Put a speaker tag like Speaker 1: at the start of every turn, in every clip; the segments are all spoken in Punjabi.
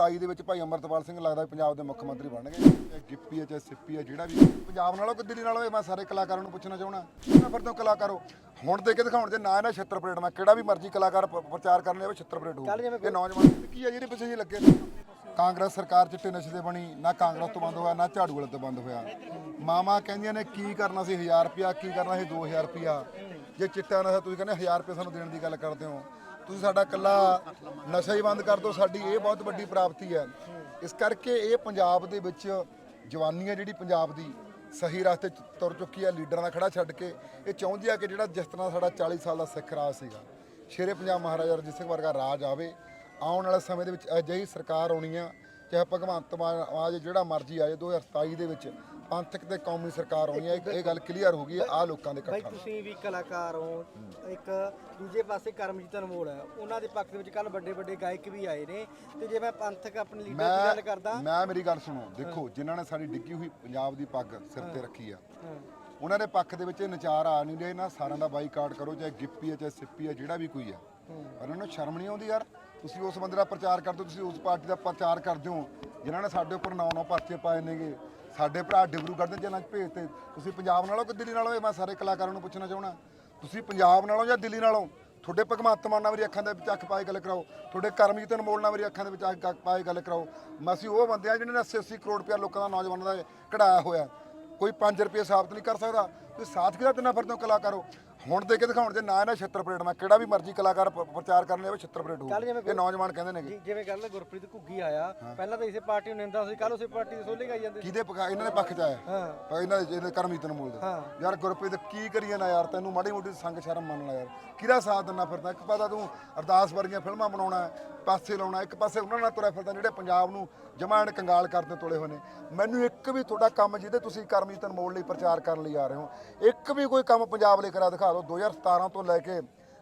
Speaker 1: 2027 ਦੇ ਵਿੱਚ ਭਾਈ ਅਮਰਤਪਾਲ ਸਿੰਘ ਲੱਗਦਾ ਪੰਜਾਬ ਦੇ ਮੁੱਖ ਮੰਤਰੀ ਬਣਨਗੇ। ਇਹ ਗਿੱਪੀ ਹੈ ਚਾਹੇ ਸਿੱਪੀ ਹੈ ਜਿਹੜਾ ਵੀ ਪੰਜਾਬ ਨਾਲੋਂ ਕਿ ਦਿੱਲੀ ਨਾਲੋਂ ਮੈਂ ਸਾਰੇ ਕਲਾਕਾਰਾਂ ਨੂੰ ਪੁੱਛਣਾ ਚਾਹਣਾ ਮੈਂ ਫਿਰ ਤੋਂ ਕਲਾਕਾਰੋ? ਹੁਣ ਦੇ ਕੇ ਦਿਖਾਉਣ ਜੇ ਨਾ ਇਹਨਾਂ ਛਿੱਤਰ ਪਰੇਡ ਮੈਂ ਕਿਹੜਾ ਵੀ ਮਰਜ਼ੀ ਕਲਾਕਾਰ ਪ੍ਰਚਾਰ ਕਰਨ ਲਿਆਵੇ ਛਿੱਤਰ ਪਰੇਡ ਹੋਊ। ਇਹ ਨੌਜਵਾਨ ਕੀ ਹੈ ਜਿਹੜੇ ਪਿੱਛੇ ਜੀ ਲੱਗੇ? ਕਾਂਗਰਸ ਸਰਕਾਰ ਚਿੱਟੇ ਨਸ਼ੇ ਤੇ ਬਣੀ ਨਾ ਕਾਂਗਰਸ ਤੋਂ ਬੰਦ ਹੋਇਆ ਨਾ ਝਾੜੂ ਵਾਲੇ ਤੋਂ ਬੰਦ ਹੋਇਆ। ਮਾਮਾ ਕਹਿੰਦੀਆਂ ਨੇ ਕੀ ਕਰਨਾ ਸੀ 1000 ਰੁਪਿਆ ਕੀ ਕਰਨਾ ਸੀ 2000 ਰੁਪਿਆ ਜੇ ਚਿੱਟਾ ਨਸ਼ਾ ਤੁਸੀਂ ਕਹਿੰਦੇ 1000 ਰੁਪਏ ਸਾਨੂੰ ਦੇਣ ਦੀ ਗੱਲ ਕਰਦੇ ਹੋ। ਤੁਸੀਂ ਸਾਡਾ ਕੱਲਾ ਨਸ਼ਾ ਹੀ ਬੰਦ ਕਰ ਦਿਓ, ਸਾਡੀ ਇਹ ਬਹੁਤ ਵੱਡੀ ਪ੍ਰਾਪਤੀ ਹੈ। ਇਸ ਕਰਕੇ ਇਹ ਪੰਜਾਬ ਦੇ ਵਿੱਚ ਜਵਾਨੀ ਹੈ ਜਿਹੜੀ ਪੰਜਾਬ ਦੀ ਸਹੀ ਰਸਤੇ ਤੁਰ ਚੁੱਕੀ ਹੈ, ਲੀਡਰਾਂ ਦਾ ਖੜਾ ਛੱਡ ਕੇ। ਇਹ ਚਾਹੁੰਦੀ ਆ ਕਿ ਜਿਹੜਾ ਜਿਸ ਤਰ੍ਹਾਂ ਸਾਡਾ 40 ਸਾਲ ਦਾ ਸਿੱਖ ਰਾਜ ਸੀਗਾ, ਸ਼ੇਰੇ ਪੰਜਾਬ ਮਹਾਰਾਜਾ ਰਣਜੀਤ ਸਿੰਘ ਵਰਗਾ ਰਾਜ ਆਵੇ, ਆਉਣ ਵਾਲੇ ਸਮੇਂ ਦੇ ਵਿੱਚ ਅਜਿਹੀ ਸਰਕਾਰ ਆਉਣੀ ਆ, ਚਾਹੇ ਭਗਵੰਤ ਮਾਨ ਆਜ ਜਿਹੜਾ ਮਰਜ਼ੀ ਆਏ 2027 ਦੇ ਵਿੱਚ ਪੰਥਕ ਤੇ ਕੌਮੀ ਸਰਕਾਰ ਆਉਣੀ ਹੈ ਇਹ- ਗੱਲ ਕਲੀਅਰ ਹੋ ਗਈ ਹੈ ਆ ਲੋਕਾਂ ਦੇ ਇਕੱਠਾਂ ਨਾਲ।
Speaker 2: ਤੁਸੀਂ ਵੀ ਕਲਾਕਾਰ ਹੋ ਇੱਕ ਦੂਜੇ ਪਾਸੇ ਕਰਮਜੀਤ ਅਨਮੋਲ ਹੈ ਉਹਨਾਂ ਦੇ ਪੱਖ ਦੇ ਵਿੱਚ ਕੱਲ ਵੱਡੇ ਵੱਡੇ ਗਾਇਕ ਵੀ ਆਏ ਨੇ ਤੇ ਜੇ ਮੈਂ ਪੰਥਕ ਆਪਣੇ ਲੀਡਰ ਦੀ ਗੱਲ ਕਰਦਾ
Speaker 1: ਮੈਂ ਮੈਂ ਮੇਰੀ ਗੱਲ ਸੁਣੋ ਦੇਖੋ ਜਿਨ੍ਹਾਂ ਨੇ ਸਾਡੀ ਡਿੱਗੀ ਹੋਈ ਪੰਜਾਬ ਦੀ ਪੱਗ ਸਿਰ ਤੇ ਰੱਖੀ ਆ
Speaker 2: ਹਾਂ।
Speaker 1: ਉਹਨਾਂ ਦੇ ਪੱਖ ਦੇ ਵਿੱਚ ਇਹ ਨਚਾਰ ਆ ਨਹੀਂ ਰਹੇ ਨਾ ਸਾਰਿਆਂ ਦਾ ਬਾਈਕਾਟ ਕਰੋ ਚਾਹੇ ਗਿੱਪੀ ਹੈ ਚਾਹੇ ਸਿੱਪੀ ਹੈ ਜਿਹੜਾ ਵੀ ਕੋਈ ਆ ਪਰ ਉਹਨਾਂ ਨੂੰ ਸ਼ਰਮ ਨਹੀਂ ਆਉਂਦੀ ਯਾਰ ਤੁਸੀਂ ਉਸ ਬੰਦੇ ਦਾ ਪ੍ਰਚਾਰ ਕਰਦੇ ਹੋ ਤੁਸੀਂ ਉਸ ਪਾਰਟੀ ਦਾ ਪ੍ਰਚਾਰ ਕਰਦੇ ਹੋ ਜਿਨ੍ਹਾਂ ਨੇ ਸਾਡੇ ਉੱਪਰ ਨੌ ਨੌ ਪਰਚੇ ਪਾਏ ਨੇਗੇ ਸਾਡੇ ਭਰਾ ਡਿਬਰੂਗੜ੍ਹ ਦੇ ਜੇਲ੍ਹਾਂ 'ਚ ਭੇਜਤੇ ਤੁਸੀਂ ਪੰਜਾਬ ਨਾਲੋਂ ਕਿ ਦਿੱਲੀ ਨਾਲੋਂ? ਇਹ ਮੈਂ ਸਾਰੇ ਕਲਾਕਾਰਾਂ ਨੂੰ ਪੁੱਛਣਾ ਚਾਹਣਾ ਤੁਸੀਂ ਪੰਜਾਬ ਨਾਲੋਂ ਜਾਂ ਦਿੱਲੀ ਨਾਲੋਂ? ਤੁਹਾਡੇ ਭਗਵੰਤ ਮਾਨ ਨਾਲ ਮੇਰੀ ਅੱਖਾਂ ਦੇ ਵਿੱਚ ਅੱਖ ਪਾਏ ਗੱਲ ਕਰਾਓ। ਤੁਹਾਡੇ ਕਰਮਜੀਤ ਅਨਮੋਲ ਨਾਲ ਮੇਰੀ ਅੱਖਾਂ ਦੇ ਵਿੱਚ ਅੱਖ ਪਾਏ ਗੱਲ ਕਰਾਓ। ਮੈਂ ਅਸੀਂ ਉਹ ਬੰਦੇ ਆ ਜਿਹਨਾਂ ਨੇ 80 80 ਕਰੋੜ ਰੁਪਇਆ ਲੋਕਾਂ ਦਾ ਨੌਜਵਾਨਾਂ ਦਾ ਕਢਾਇਆ ਹੋਇਆ। ਕੋਈ 5 ਰੁਪਏ ਸਾਬਤ ਨਹੀਂ ਕਰ ਸਕਦਾ। ਤੁਸੀਂ ਸਾਥ ਕਿਹਦਾ ਤਿੰਨਾ ਫਿਰਦੇ ਹੋ ਕਲਾਕਾਰੋ? ਹੁਣ ਦੇ ਕੇ ਦਿਖਾਉਣ ਜੇ ਨਾ ਇਹਨਾਂ ਛਿੱਤਰ ਪਰੇਡ ਮੈਂ ਕਿਹੜਾ ਵੀ ਮਰਜ਼ੀ ਕਲਾਕਾਰ ਪ- ਪ੍ਰਚਾਰ ਕਰਨ ਲਿਆਵੇ ਛਿੱਤਰ ਪਰੇਡ
Speaker 2: ਕੱਲ੍ਹ ਜਿਵੇਂ
Speaker 1: ਹੋਊ ਇਹ ਨੌਜਵਾਨ ਕਹਿੰਦੇ ਨੇਗੇ।
Speaker 2: ਜੀ- ਜਿਵੇਂ ਕੱਲ ਗੁਰਪ੍ਰੀਤ ਘੁੱਗੀ ਆਇਆ ਪਹਿਲਾਂ ਤਾਂ ਇਸੇ ਪਾਰਟੀ ਨੂੰ ਨਿੰਦਾ ਸੀ ਕੱਲ ਉਸੇ ਪਾਰਟੀ ਦੇ ਸੋਲੇ ਗਾਈ ਜਾਂਦੇ ਸੀ।
Speaker 1: ਕਿਹਦੇ ਪਕਾ ਇਹਨਾਂ ਦੇ ਪੱਖ ਚ ਆਇਆ।
Speaker 2: ਹਾਂ।
Speaker 1: ਪਰ ਇਹਨਾਂ ਦੇ ਇਹਦੇ ਕਰਮਜੀਤ ਨੂੰ ਬੋਲਦੇ।
Speaker 2: ਹਾਂ।
Speaker 1: ਯਾਰ ਗੁਰਪ੍ਰੀਤ ਕੀ ਕਰੀਏ ਨਾ ਯਾਰ ਤੈਨੂੰ ਮਾੜੀ ਮੋਟੀ ਸੰਗ ਸ਼ਰਮ ਮੰਨ ਲੈ ਯਾਰ। ਕਿਹਦਾ ਸਾਥ ਦਿੰਨਾ ਫਿਰਦਾ? ਇੱਕ ਪਾਸਾ ਤੂੰ ਅਰਦਾਸ ਵਰਗੀਆਂ ਫਿਲਮਾਂ ਬਣਾਉਣਾ ਹੈ, ਪਾਸੇ ਲਾਉਣਾ, ਇੱਕ ਪਾਸੇ ਉਹਨਾਂ ਨਾਲ ਤੁਰਿਆ ਫਿਰਦਾ ਜਿਹੜੇ ਪੰਜਾਬ ਨੂੰ ਜਮਾਣ ਕੰਗਾਲ ਕਰਦੇ ਤੋਲੇ ਹੋਏ ਨੇ। ਮੈਨੂੰ ਇੱਕ ਵੀ ਤੁਹਾਡਾ ਕੰਮ ਜਿਹਦੇ ਤੁਸੀਂ ਕਰਮਜੀਤ ਅਨਮੋਲ ਲਈ ਪ੍ਰਚਾਰ ਕਰਨ ਲਈ ਆ ਰਹੇ ਹੋ, ਇੱਕ ਵੀ ਕੋਈ ਕੰਮ ਪੰਜਾਬ ਲਈ ਕਰਾ ਦਿਖਾ ਦਿਓ। 2017 ਤੋਂ ਲੈ ਕੇ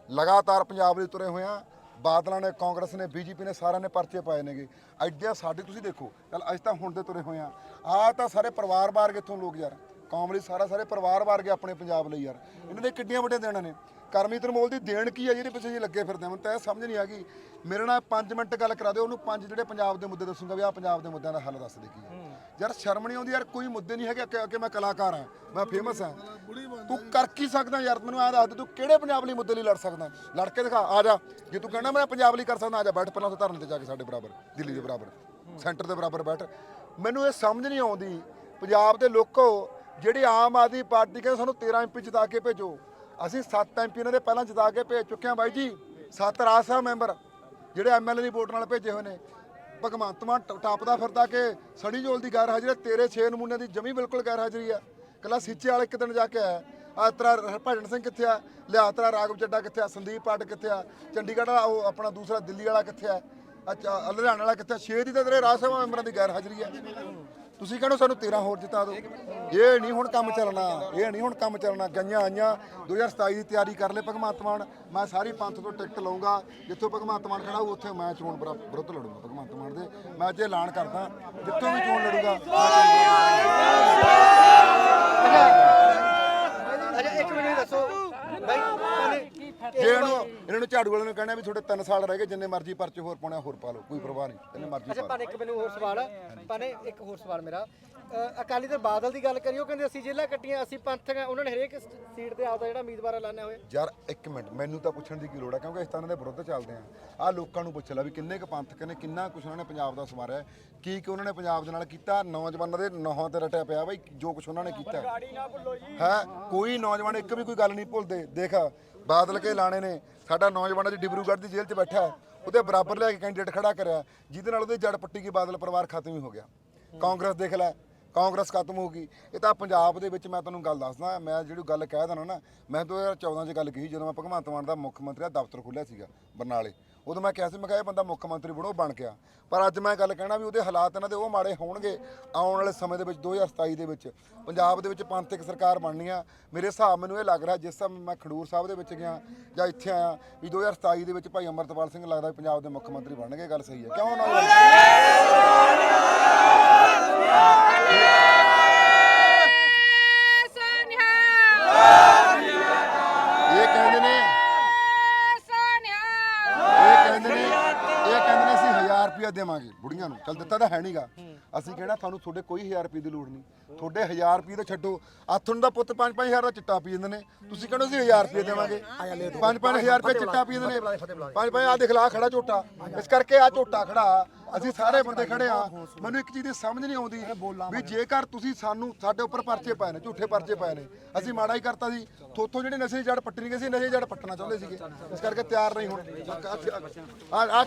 Speaker 1: ਲਗਾਤਾਰ ਪੰਜਾਬ ਲਈ ਤੁਰੇ ਹੋਏ ਆ। ਬਾਦਲਾਂ ਨੇ, ਕਾਂਗਰਸ ਨੇ, ਬੀਜੇਪੀ ਨੇ ਸਾਰਿਆਂ ਨੇ ਪਰਚੇ ਪਾਏ ਨੇਗੇ। ਐਡਿਆ ਸਾਡੇ ਤੁਸੀਂ ਦੇਖੋ। ਚੱਲ ਅੱਜ ਤਾਂ ਹੁਣ ਦੇ ਤੁਰੇ ਹੋਏ ਆ। ਆ ਤਾਂ ਸਾਰੇ ਪਰਿਵਾਰ ਬਾਹਰ ਕਿੱਥੋਂ ਲੋਕ ਯਾਰ। ਕੌਮ ਲਈ ਸਾਰਾ ਸਾਰੇ ਪਰਿਵਾਰ ਵਾਰ ਗਏ ਆਪਣੇ ਪੰਜਾਬ ਲਈ ਯਾਰ। ਇਹਨਾਂ ਦੇ ਕਿੱਡੀਆਂ ਵੱਡੀਆਂ ਦੇਣਾ ਨੇ। ਕਰਮੀ ਅਨਮੋਲ ਦੀ ਦੇਣ ਕੀ ਹੈ ਜਿਹਦੇ ਪਿੱਛੇ ਜੀ ਲੱਗੇ ਫਿਰਦੇ ਆ? ਮੈਨੂੰ ਤਾਂ ਇਹ ਸਮਝ ਨਹੀਂ ਆ ਗਈ। ਮੇਰੇ ਨਾਲ 5 ਮਿੰਟ ਗੱਲ ਕਰਾ ਦਿਓ, ਉਹਨੂੰ ਪੰਜ ਜਿਹੜੇ ਪੰਜਾਬ ਦੇ ਮੁੱਦੇ ਦੱਸੂਗਾ ਵੀ ਆ ਪੰਜਾਬ ਦੇ ਮੁੱਦਿਆਂ ਦਾ ਹੱਲ ਦੱਸ ਦੇ ਕੀ ਆ। ਯਾਰ ਸ਼ਰਮ ਨਹੀਂ ਆਉਂਦੀ ਯਾਰ, ਕੋਈ ਮੁੱਦੇ ਨਹੀਂ ਹੈਗੇ ਕਿ- ਮੈਂ ਕਲਾਕਾਰ ਹਾਂ ਮੈਂ ਫੇਮਸ ਹਾਂ ਤੂੰ ਕਰ ਕੀ ਸਕਦਾ ਯਾਰ? ਮੈਨੂੰ ਆ ਦੱਸ ਤੂੰ ਕਿਹੜੇ ਪੰਜਾਬ ਲਈ ਮੁੱਦੇ ਲਈ ਲੜ ਸਕਦਾ? ਲੜ ਕੇ ਦਿਖਾ, ਆ ਜਾ। ਜੇ ਤੂੰ ਕਹਿੰਦਾ ਮੈਂ ਪੰਜਾਬ ਲਈ ਕਰ ਸਕਦਾ, ਆ ਜਾ, ਬੈਠ ਪਹਿਲਾਂ ਉੱਥੇ ਧਰਨੇ ਤੇ ਜਾ ਕੇ ਸਾਡੇ ਬਰਾਬਰ, ਦਿੱਲੀ ਦੇ ਬਰਾਬਰ। ਸੈਂਟਰ ਦੇ ਬਰਾਬਰ ਬੈਠ। ਮੈਨੂੰ ਇਹ ਸਮਝ ਨਹੀਂ ਆਉਂਦੀ, ਪੰਜਾਬ ਦੇ ਲੋਕੋ ਜਿਹੜੀ ਆਮ ਆਦਮੀ ਪਾਰਟੀ ਕਹਿੰਦੇ ਸਾਨੂੰ 13 ਐਮਪੀ ਜਿਤਾ ਕੇ ਭੇਜੋ। ਅਸੀਂ 7 ਐਮਪੀ ਇਹਨਾਂ ਦੇ ਪਹਿਲਾਂ ਜਿਤਾ ਕੇ ਭੇਜ ਚੁੱਕੇ ਹਾਂ ਬਾਈ ਜੀ। 7 ਰਾਜ ਸਭਾ ਮੈਂਬਰ ਜਿਹੜੇ ਐਮਐਲਏ ਦੀ ਵੋਟ ਨਾਲ ਭੇਜੇ ਹੋਏ ਨੇ। ਭਗਵੰਤ ਮਾਨ ਟਾਪਦਾ ਫਿਰਦਾ ਕਿ ਸਣੀ ਜੋਲ ਦੀ ਗੈਰ ਹਾਜ਼ਰੀ ਹੈ, ਤੇਰੇ 6 ਨਮੂਨੇ ਦੀ ਜਮੀ ਬਿਲਕੁਲ ਗੈਰ ਹਾਜ਼ਰੀ ਆ ਕੱਲਾ ਸੀਚੇ ਵਾਲੇ ਇੱਕ ਦਿਨ ਜਾ ਕੇ ਆਇਆ। ਆ ਤੇਰਾ ਹਰਭਜਨ ਸਿੰਘ ਕਿੱਥੇ ਆ? ਲਿਆਤਰਾ ਰਾਘਵ ਚੱਡਾ ਕਿੱਥੇ ਆ? ਸੰਦੀਪ ਪਾਟ ਕਿੱਥੇ ਆ? ਚੰਡੀਗੜ੍ਹ ਵਾਲਾ ਉਹ ਆਪਣਾ ਦੂਸਰਾ ਦਿੱਲੀ ਵਾਲਾ ਕਿੱਥੇ ਆ? ਅੱਛਾ ਲੁਧਿਆਣਾ ਵਾਲਾ ਕਿੱਥੇ ਆ? 6 ਦੀ ਤਾਂ ਤੇਰੇ ਰਾਜ ਸਭਾ ਮੈਂਬਰਾਂ ਦੀ ਗੈਰ ਹਾਜ਼ਰੀ ਆ ਤੁਸੀਂ ਕਹਿੰਦੇ ਸਾਨੂੰ 13 ਹੋਰ ਜਿਤਾ ਦਿਓ। ਇਹ ਨਹੀਂ ਹੁਣ ਕੰਮ ਚੱਲਣਾ, ਇਹ ਨਹੀਂ ਹੁਣ ਕੰਮ ਚੱਲਣਾ। ਗਈਆਂ ਆਈਆਂ 2027 ਦੀ ਤਿਆਰੀ ਕਰ ਲੈ ਭਗਵੰਤ ਮਾਨ। ਮੈਂ ਸਾਰੀ ਪੰਥ ਤੋਂ ਟਿਕਟ ਲਵਾਂਗਾ ਜਿੱਥੋਂ ਭਗਵੰਤ ਮਾਨ ਖੜਾ ਹੋਊ, ਉੱਥੇ ਮੈਂ ਚੋਣ ਵਿਰ- ਵਿਰੁੱਧ ਲੜੂੰਗਾ ਭਗਵੰਤ ਮਾਨ ਦੇ। ਮੈਂ ਅੱਜ ਐਲਾਨ ਕਰਦਾ, ਜਿੱਥੋਂ ਵੀ ਚੋਣ ਲੜੂਗਾ
Speaker 2: ਅੱਛਾ ਇੱਕ ਮਿੰਟ ਦੱਸੋ ਬਾਈ ਪਹਿਲੇ
Speaker 1: ਜੇ ਇਹਨੂੰ ਇਹਨਾਂ ਨੂੰ ਝਾੜੂ ਵਾਲਿਆਂ ਨੂੰ ਕਹਿਣਾ ਵੀ ਤੁਹਾਡੇ 3 ਸਾਲ ਰਹਿ ਗਏ ਜਿੰਨੇ ਮਰਜ਼ੀ ਪਰਚੇ ਹੋਰ ਪਾਉਣੇ ਹੋਰ ਪਾ ਲਓ ਕੋਈ ਪਰਵਾਹ ਨਹੀਂ ਜਿੰਨੇ ਮਰਜ਼ੀ
Speaker 2: ਅੱਛਾ
Speaker 1: ਪਾ
Speaker 2: ਇੱਕ ਮੈਨੂੰ ਹੋਰ ਸਵਾਲ ਹੈ ਪਾਣੇ ਇੱਕ ਹੋਰ ਸਵਾਲ ਮੇਰਾ। ਅ, ਅਕਾਲੀ ਦਲ ਬਾਦਲ ਦੀ ਗੱਲ ਕਰੀਓ ਕਹਿੰਦੇ ਅਸੀਂ ਜੇਲ੍ਹਾਂ ਕੱਟੀਆਂ ਅਸੀਂ ਪੰਥਕ ਆ ਉਹਨਾਂ ਨੇ ਹਰੇਕ ਸੀਟ ਤੇ ਆਪਦਾ ਜਿਹੜਾ ਉਮੀਦਵਾਰ ਐਲਾਨਿਆ ਹੋਇਆ।
Speaker 1: ਯਾਰ ਇੱਕ ਮਿੰਟ ਮੈਨੂੰ ਤਾਂ ਪੁੱਛਣ ਦੀ ਕੀ ਲੋੜ ਹੈ ਕਿਉਂਕਿ ਇਸ ਤਰ੍ਹਾਂ ਦੇ ਵਿਰੁੱਧ ਚੱਲਦੇ ਆ। ਆ ਲੋਕਾਂ ਨੂੰ ਪੁੱਛ ਲੈ ਵੀ ਕਿੰਨੇ ਕੁ ਪੰਥਕ ਨੇ ਕਿੰਨਾ ਕੁਛ ਉਹਨਾਂ ਨੇ ਪੰਜਾਬ ਦਾ ਸਵਾਰਿਆ ਕੀ ਕੀ ਉਹਨਾਂ ਨੇ ਪੰਜਾਬ ਦੇ ਨਾਲ ਕੀਤਾ ਨੌਜਵਾਨਾਂ ਦੇ ਨੌਹਾਂ ਤੇ ਰਟਿਆ ਪਿਆ ਬਈ ਜੋ ਕੁਛ ਉਹਨਾਂ ਨੇ ਕੀਤਾ। ਹੈ ਕੋਈ ਨੌਜਵਾਨ ਇੱਕ ਵੀ ਕੋਈ ਗੱਲ ਨਹੀਂ ਭੁੱਲਦੇ ਦੇਖ। ਬਾਦਲ ਕੇ ਲਾਣੇ ਨੇ। ਸਾਡਾ ਨੌਜਵਾਨ ਅੱਜ ਡਿਬਰੂਗੜ੍ਹ ਦੀ ਜੇਲ੍ਹ 'ਚ ਬੈਠਾ ਹੈ। ਉਹਦੇ ਬਰਾਬਰ ਲਿਆ ਕੇ ਕੈਂਡੀਡੇਟ ਖੜਾ ਕਰਿਆ। ਜਿਹਦੇ ਨਾਲ ਉਹਦੇ ਜੜ ਪੱਟੀ ਕੀ ਬਾਦਲ ਪਰਿਵਾਰ ਖਤਮ ਹੀ ਹੋ ਗਿਆ। ਕਾਂਗਰਸ ਦੇਖ ਲੈ, ਕਾਂਗਰਸ ਖਤਮ ਹੋ ਗਈ। ਇਹ ਤਾਂ ਪੰਜਾਬ ਦੇ ਵਿੱਚ ਮੈਂ ਤੁਹਾਨੂੰ ਗੱਲ ਦੱਸਦਾ, ਮੈਂ ਜਿਹੜੀ ਗੱਲ ਕਹਿ ਦਣਾ ਨਾ, ਮੈਂ 2014 'ਚ ਗੱਲ ਕਹੀ ਜਦੋਂ ਮੈਂ ਭਗਵੰਤ ਮਾਨ ਦਾ ਮੁੱਖ ਮੰਤਰੀ ਦਾ ਦਫ਼ਤਰ ਖੋਲ੍ਹਿਆ ਸੀਗਾ, ਬਰਨਾਲੇ। ਉਦੋਂ ਮੈਂ ਕਿਹਾ ਸੀ, ਮੈਂ ਕਿਹਾ ਇਹ ਬੰਦਾ ਮੁੱਖ ਮੰਤਰੀ ਬਣੋ, ਬਣ ਗਿਆ। ਪਰ ਅੱਜ ਮੈਂ ਗੱਲ ਕਹਿਣਾ ਵੀ ਉਹਦੇ ਹਾਲਾਤ ਇਹਨਾਂ ਦੇ ਉਹ ਮਾੜੇ ਹੋਣਗੇ ਆਉਣ ਵਾਲੇ ਸਮੇਂ ਦੇ ਵਿੱਚ 2027 ਦੇ ਵਿੱਚ। ਪੰਜਾਬ ਦੇ ਵਿੱਚ ਪੰਥਕ ਸਰਕਾਰ ਬਣਨੀ ਆ। ਮੇਰੇ ਹਿਸਾਬ ਮੈਨੂੰ ਇਹ ਲੱਗ ਰਿਹਾ, ਜਿਸ ਸਮੇਂ ਮੈਂ ਖਡੂਰ ਸਾਹਿਬ ਦੇ ਵਿੱਚ ਗਿਆ ਜਾਂ ਇੱਥੇ ਆਇਆ ਵੀ 2027 ਦੇ ਵਿੱਚ ਭਾਈ ਅਮਰਤਪਾਲ ਸਿੰਘ ਲੱਗਦਾ ਵੀ ਪੰਜਾਬ ਦੇ ਮੁੱਖ ਮੰਤਰੀ ਬਣਨਗੇ, ਇਹ ਗੱਲ ਸਹੀ ਹੈ। ਕਿਉਂ ਨਾ ਇਹ ਕਹਿੰਦੇ ਨੇ ਇਹ ਕਹਿੰਦੇ ਨੇ ਇਹ ਕਹਿੰਦੇ ਨੇ ਅਸੀਂ 1000 ਰੁਪਇਆ ਦੇਵਾਂਗੇ ਬੁੜੀਆਂ ਨੂੰ। ਚੱਲ ਦਿੱਤਾ ਤਾਂ ਹੈ ਨਹੀਂਗਾ ਅਸੀਂ ਕਹਿਣਾ ਤੁਹਾਨੂੰ ਤੁਹਾਡੇ ਕੋਈ 1000 ਰੁਪਏ ਦੀ ਲੋੜ ਨਹੀਂ। ਤੁਹਾਡੇ 1000 ਰੁਪਏ ਤਾਂ ਛੱਡੋ। ਆਥਣ ਦਾ ਪੁੱਤ 5-5000 ਦਾ ਚਿੱਟਾ ਪੀ ਜਾਂਦੇ ਨੇ। ਤੁਸੀਂ ਕਹਿੰਦੇ ਅਸੀਂ 1000 ਰੁਪਏ ਦੇਵਾਂਗੇ। 5-5000 ਰੁਪਏ ਚਿੱਟਾ ਪੀ ਜਾਂਦੇ ਨੇ। 5-5 ਆ ਦੇਖ ਲਾ ਖੜਾ ਝੋਟਾ। ਇਸ ਕਰਕੇ ਆ ਝੋਟਾ ਖੜਾ। ਅਸੀਂ ਸਾਰੇ ਬੰਦੇ ਖੜੇ ਆ ਮੈਨੂੰ ਇੱਕ ਚੀਜ਼ ਦੀ ਸਮਝ ਨਹੀਂ ਆਉਂਦੀ ਵੀ ਜੇਕਰ ਤੁਸੀਂ ਸਾਨੂੰ ਸਾਡੇ ਉੱਪਰ ਪਰਚੇ ਪਾਏ ਨੇ, ਝੂਠੇ ਪਰਚੇ ਪਾਏ ਨੇ, ਅਸੀਂ ਮਾੜਾ ਹੀ ਕਰਤਾ ਸੀ। ਥੋਥੋਂ ਜਿਹੜੇ ਨਸ਼ੇ ਦੀ ਜੜ ਪੱਟਣੀ ਗਏ ਸੀ, ਨਸ਼ੇ ਦੀ ਜੜ ਪੱਟਣਾ ਚਾਹੁੰਦੇ ਸੀਗੇ। ਇਸ ਕਰਕੇ ਤਿਆਰ ਨਹੀਂ ਹੁਣ। ਆ ਆ